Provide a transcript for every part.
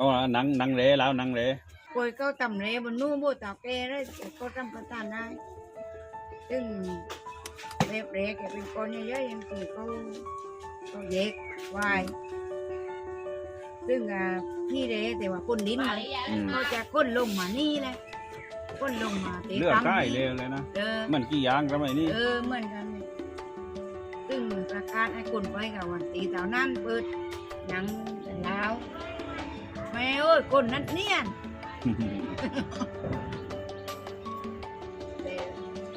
อ๋อหนังหนังเหลแล้วหนังเหลปวยก็ตำเรบนนู่นบนตาแกเลยก็ทำประทานได้ซึ่งเล็บเล็กเป็นคนเยอะๆยังคือเขาเขาเย็กวายซึ่งอ่าพี่เรแต่ว่าคนดินเลยอืมเขาจะก้นลงมานี่เลยก้นลงมาตีเลือดตังใกล้นี่เลยเลยนะเออมันกี่อยางสมัยนี้เออเหมือนกันซึ่งประกาศให้คนไปกับวันตีเต่านั้นเปิดหนังแต่แล้วแม่เอ้ยคนนั้นเนี่ยแต่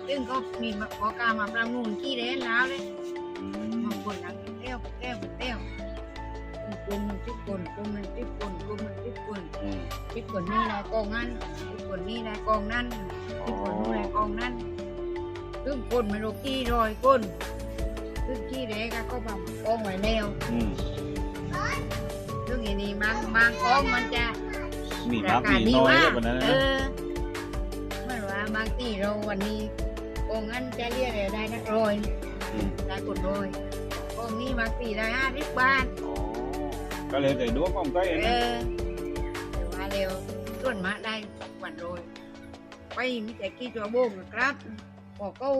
ซึ่งก็มีมาขอการมาประมูลขี้เล่นแล้วเลยบางคนหนังเต้วเต้วเต้วกลุ่มมันทุกคนกลุ่มมันทุกคนกลุ่มมันทุกคนอืมทุกคนนี่แหละกองนั้นทุกคนนี่แหละกองนั้นอ๋อทุกคนนี่แหละกองนั้นซึ่งคนไม่รู้กี่ร้อยคนซึ่งขี้เล็กอะก็แบบกองไว้แล้ว อืมซึ่งอย่างนี้บางบางกองมันจะมีมากมีน้อยเยอะกว่านั้นเอนะอเมื่อว่าบางทีเราวันนี้กองนั้นจะเรียกอะไรได้นะร้อยมได้กดร้อยกองนี้บางทีได้ห้าสิบบาท อ๋อก็เลยแต่ดวงของใกล้เอนะอแต่ว่าเร็วส่วนมากได้วันร้อยไปมีแต่กี่ตัวโบงครับพอเขา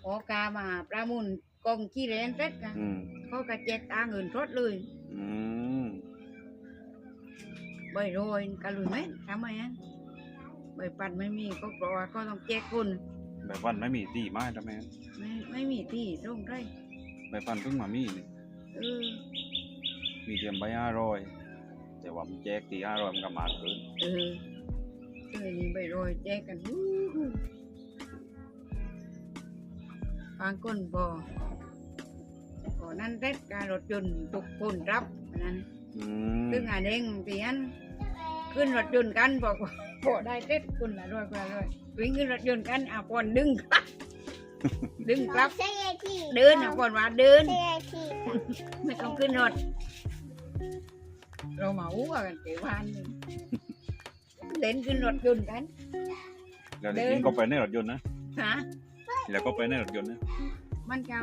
ขอกามาประมูลกองขี้เรนเสร็จกันอืมเขาก็แจกตาเงินสดเลย อืม ใบโรยกันเลยไหมทำไมอะใบปันไม่มีก็เพราะว่าก็ต้องแจกคนแบบวันไม่มีตีไม้ทำไม ไม่ไม่มีที่ตรงได้แบบวันเพิ่งมามีนี่เออมีเตรียมใบห้าร้อยแต่ว่ามันแจกตีห้าร้อยมันก็มาเกินเออเออนี่ใบโรยแจกกันฮู้ฮู้บางคนบอกพอนั่นเร็ดการรถยนต์ทุกคนรับอันนั้นอืมซึ่งอันเองเตียน ขึ้นรถยนต์กันบอกว่าพอได้เร็ดคนละร้อยคนละร้อยวิ่งขึ้นรถยนต์กันอะปอนดึงกลับดึงกลับ ใช่ไงที่เดินอะปอนว่าเดิน ใช่ไงที่ไม่ต้องขึ้นรถ เรามาอู้กันเกี่ยวานนี่เล่นขึ้นรถยนต์กัน แล้วเด็กยิงก็ไปในรถยนต์นะฮะแล้วก็ไปในรถยนต์นะ มันเจ้า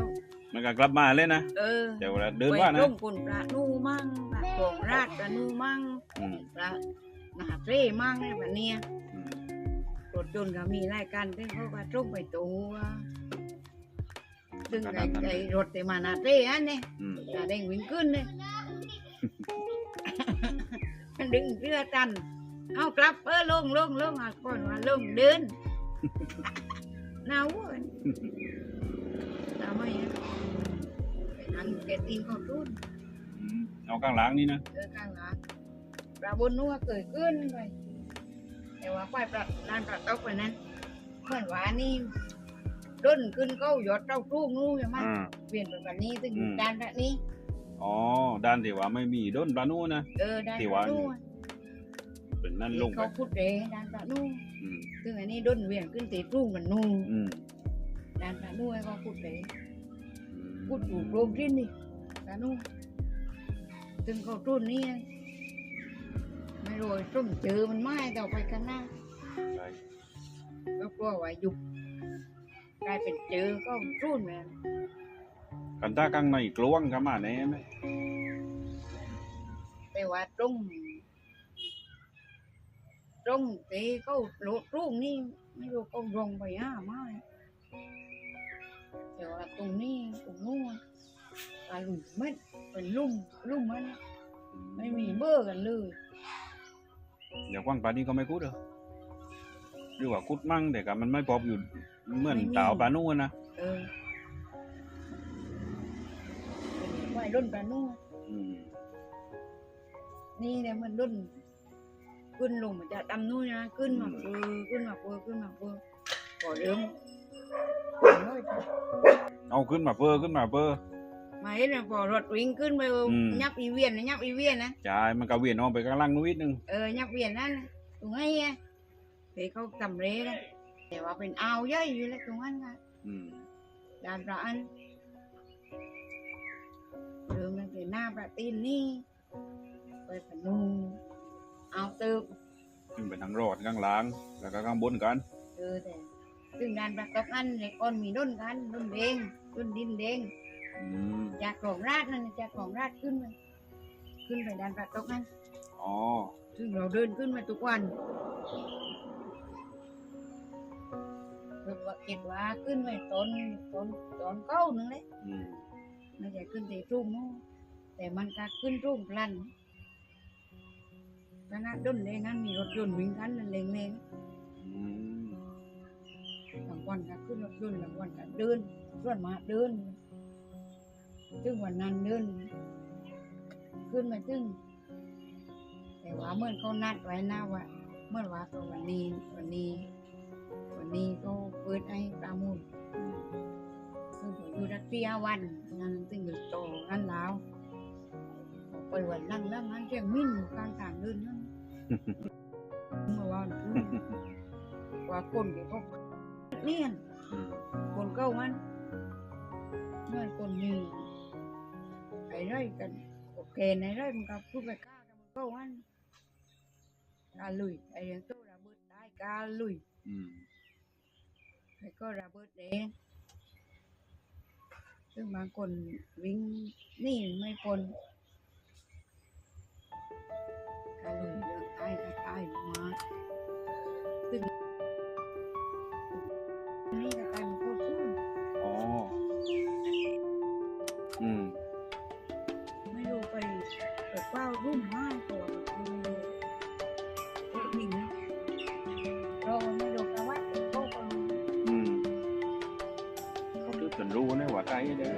มันก็กลับมาเลยนะเออแต่เวลาเดินว่าไปนะร่มคนปลานูมั่งปลาโป่งราดปลานูมั่งอืมปลา หนาเร่มั่งอะไรแบบเนี้ยอืมรถยนต์ก็มีรายการที่เขาก็ร่มไปตัวซึ่งไอ้ไอ้รถที่มาหนาเร่อันเนี่ยอืมจะเด้งวิ่งขึ้นเลยมันดึงเรือตัน เอากลับเออลงลงลงอะก่อนว่าลงเดินหนาวเว้ยทำไมอะไปนั่งแกตีนเขาทุ่นอืมเอาข้างหลังนี่นะเออข้างหลัง ปลาบนนัวเกิดขึ้นไปแต่ว่าควายปลาลานปลาตกไปนั้นเหมือนว่านี่ด้นขึ้นก็หยดเต้าทุ่งนู่นใช่ไหมอ่าเปลี่ยนเป็นแบบนี้ถึงอืมด้านแบบนี้อ๋อด้านที่ว่าไม่มีด้นปลานูนะเออด้านที่แบบว่านู้นเป็นนั่นลงไปเขาพูดเรด้านปลานู่นอืมซึ่งอันนี้ด้นเวียนขึ้นตีรุ่งมันนู่นอืมด้านปลานู่นให้เขาพูดเรอืมพูดถูกโรงที่นี่ปลานู่นซึ่งเขาทุ่นนี่ไม่ รู้ว่าส้มเจอมันไม่ต่อไปข้างหน้าใช่ก็กลัวว่ายุบกลายเป็นเจอก็รุ่นแม่นกันถ้าข้างในกลวงเข้ามาแน่ไหมแต่ว่าตรงตรงตีเขาโลดรุ่งนี่ไม่รู้เขาลงไปห้าไม้แต่ว่าตรงนี้ตรงนู้นปลาหลุมเม็ดเป็นลุ่มลุ่มมันไม่มีเบอร์กันเลย เดี๋ยวกว้างปลานี้ก็ไม่คุดเหรอหรือว่าคุดมั่งแต่กับมันไม่พบอยู่เหมือนเต่าปลานูนะเออไม่รุ่นปลานู่นอืมนี่เนี่ยมันรุ่นขึ้นลงมันจะดำนู่นนะขึ้นมาเปอขึ้นมาเปอขึ้นมาเปอพอเริ่มน้อยไปเอาขึ้นมาเพ้อขึ้นมาเพ้อ มาเห็นแล้วพอรถวิ่งขึ้นไปอืม ยับอีเวียนนะยับอีเวียนนะจ่ายมันก็เวียนออกไปข้างล่างนู้นนิดนึงเออยับเวียนนั่นน่ะตรงไหนอะเดี๋ยวเขาทำเละนะแต่ว่าเป็นอ่าวใหญ่อยู่แล้วตรงนั้นค่ะอืมด่านร้านเริ่มตั้งแต่หน้าประตีนนี่ไปพนูเอาเติมขึ้นไปทางรอดข้างหล่าง แล้วก็ข้างบนกันเออแต่ซึ่งด่านประตกอันในก้อนมีด้นกันด้นแดงด้นดินแดง อืมจากของราดนั่นจากของราดขึ้นไปขึ้นไปด่านประตกอันอ๋อเราเดินขึ้นมาทุกวันแบบว่าคิดว่าขึ้นไปตอนตอนตอนเก้าหนึ่งเลยอืมไม่ใช่ขึ้นที่ทุ่งนู้นแต่มันก็ขึ้นทุ่งพลันขณะด้นเลยนั้นมีรถยนต์วิ่งคันนั้นเล็งอืมๆบางวันก็ขึ้นรถยนต์บางวันก็เดินส่วนมากเดิน ซึ่งวันนั้นเดินขึ้นมาซึ่งแต่ว่าเมื่อเขานัดไว้นะว่า เมื่อว่าตัววันนี้ วันนี้ วันนี้ก็เปิดให้ประมูลอืมซึ่งผมอยู่รักเสียวันนั้นซึ่งอยู่โตนั้นแล้วไปวันนั่งนั่งนั่งเชียงมิ้นอยู่กลางทางเดินนั่นเมื่อวานพูดว่าคนที่เขาเนี่ยอืมคนเก้ามันเมื่อคนมี ไอ้ไรกันโอเคไอ้ไรมันก็พูดไปกล้ากันมันเก้ามันกาลุยไอ้เรื่องโตระเบิดได้กาลุยอืมไอ้ก็ระเบิดเองซึ่งบางคนวิ่งนี่ไม่พ้นกาลุยเรื่องตายก็ตายมาซึ่งนี่ก็ตายมาโคตรพุ่นอ๋ออืม รุ่มห้าตัวกับไม่รู้เอ๊ะหนิงนะเราไม่รู้ประวัติโตคนอืมเขาดูจนรู้นะว่าใครเด้อ